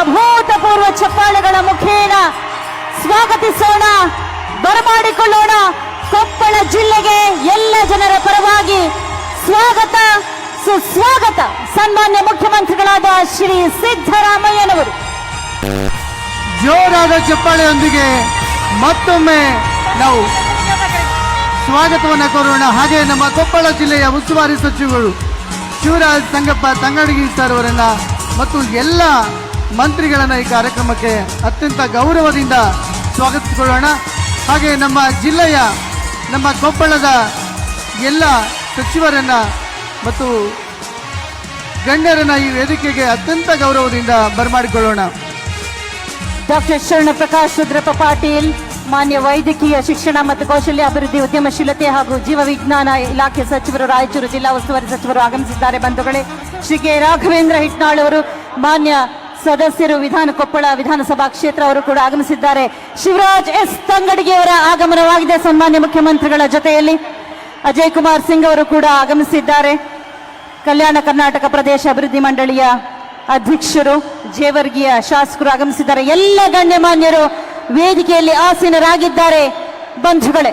ಅಭೂತಪೂರ್ವ ಚಪ್ಪಾಳೆಗಳ ಮುಖೇನ ಸ್ವಾಗತಿಸೋಣ, ಬರಮಾಡಿಕೊಳ್ಳೋಣ. ಕೊಪ್ಪಳ ಜಿಲ್ಲೆಗೆ ಎಲ್ಲ ಜನರ ಪರವಾಗಿ ಸ್ವಾಗತ, ಸುಸ್ವಾಗತ. ಸನ್ಮಾನ್ಯ ಮುಖ್ಯಮಂತ್ರಿಗಳಾದ ಶ್ರೀ ಸಿದ್ದರಾಮಯ್ಯನವರು. ಜೋರಾದ ಚಪ್ಪಾಳೆಯೊಂದಿಗೆ ಮತ್ತೊಮ್ಮೆ ನಾವು ಸ್ವಾಗತವನ್ನು ಕೋರೋಣ. ಹಾಗೆ ನಮ್ಮ ಕೊಪ್ಪಳ ಜಿಲ್ಲೆಯ ಉಸ್ತುವಾರಿ ಸಚಿವರು ಶಿವರಾಜ್ ಸಂಗಪ್ಪ ತಂಗಡಗಿ ಸರ್ ಅವರನ್ನ ಮತ್ತು ಎಲ್ಲ ಮಂತ್ರಿಗಳನ್ನ ಈ ಕಾರ್ಯಕ್ರಮಕ್ಕೆ ಅತ್ಯಂತ ಗೌರವದಿಂದ ಸ್ವಾಗತಿಸಿಕೊಳ್ಳೋಣ. ಹಾಗೆ ನಮ್ಮ ಜಿಲ್ಲೆಯ, ನಮ್ಮ ಕೊಪ್ಪಳದ ಎಲ್ಲ ಸಚಿವರನ್ನ ಮತ್ತು ಗಣ್ಯರನ್ನ ಈ ವೇದಿಕೆಗೆ ಅತ್ಯಂತ ಗೌರವದಿಂದ ಬರಮಾಡಿಕೊಳ್ಳೋಣ. ಡಾಕ್ಟರ್ ಶರಣ ಪ್ರಕಾಶ್ ರುದ್ರಪ್ಪ ಪಾಟೀಲ್, ಮಾನ್ಯ ವೈದ್ಯಕೀಯ ಶಿಕ್ಷಣ ಮತ್ತು ಕೌಶಲ್ಯ ಅಭಿವೃದ್ಧಿ ಉದ್ಯಮಶೀಲತೆ ಹಾಗೂ ಜೀವ ವಿಜ್ಞಾನ ಇಲಾಖೆ ಸಚಿವರು, ರಾಯಚೂರು ಜಿಲ್ಲಾ ಉಸ್ತುವಾರಿ ಸಚಿವರು ಆಗಮಿಸಿದ್ದಾರೆ ಬಂಧುಗಳೇ. ಶ್ರೀ ಕೆ ರಾಘವೇಂದ್ರ ಹಿಟ್ನಾಳ್ ಅವರು ಮಾನ್ಯ ಸದಸ್ಯರು ವಿಧಾನ ಕೊಪ್ಪಳ ವಿಧಾನಸಭಾ ಕ್ಷೇತ್ರ ಅವರು ಕೂಡ ಆಗಮಿಸಿದ್ದಾರೆ. ಶಿವರಾಜ್ ಎಸ್. ತಂಗಡಿಗೆಯವರ ಆಗಮನವಾಗಿದೆ ಸನ್ಮಾನ್ಯ ಮುಖ್ಯಮಂತ್ರಿಗಳ ಜೊತೆಯಲ್ಲಿ. ಅಜಯ್ ಕುಮಾರ್ ಸಿಂಗ್ ಅವರು ಕೂಡ ಆಗಮಿಸಿದ್ದಾರೆ. ಕಲ್ಯಾಣ ಕರ್ನಾಟಕ ಪ್ರದೇಶ ಅಭಿವೃದ್ಧಿ ಮಂಡಳಿಯ ಅಧ್ಯಕ್ಷರು, ಜೇವರ್ಗಿಯ ಶಾಸಕರು ಆಗಮಿಸಿದ್ದಾರೆ. ಎಲ್ಲ ಗಣ್ಯಮಾನ್ಯರು ವೇದಿಕೆಯಲ್ಲಿ ಆಸೀನರಾಗಿದ್ದಾರೆ. ಬಂಧುಗಳೇ.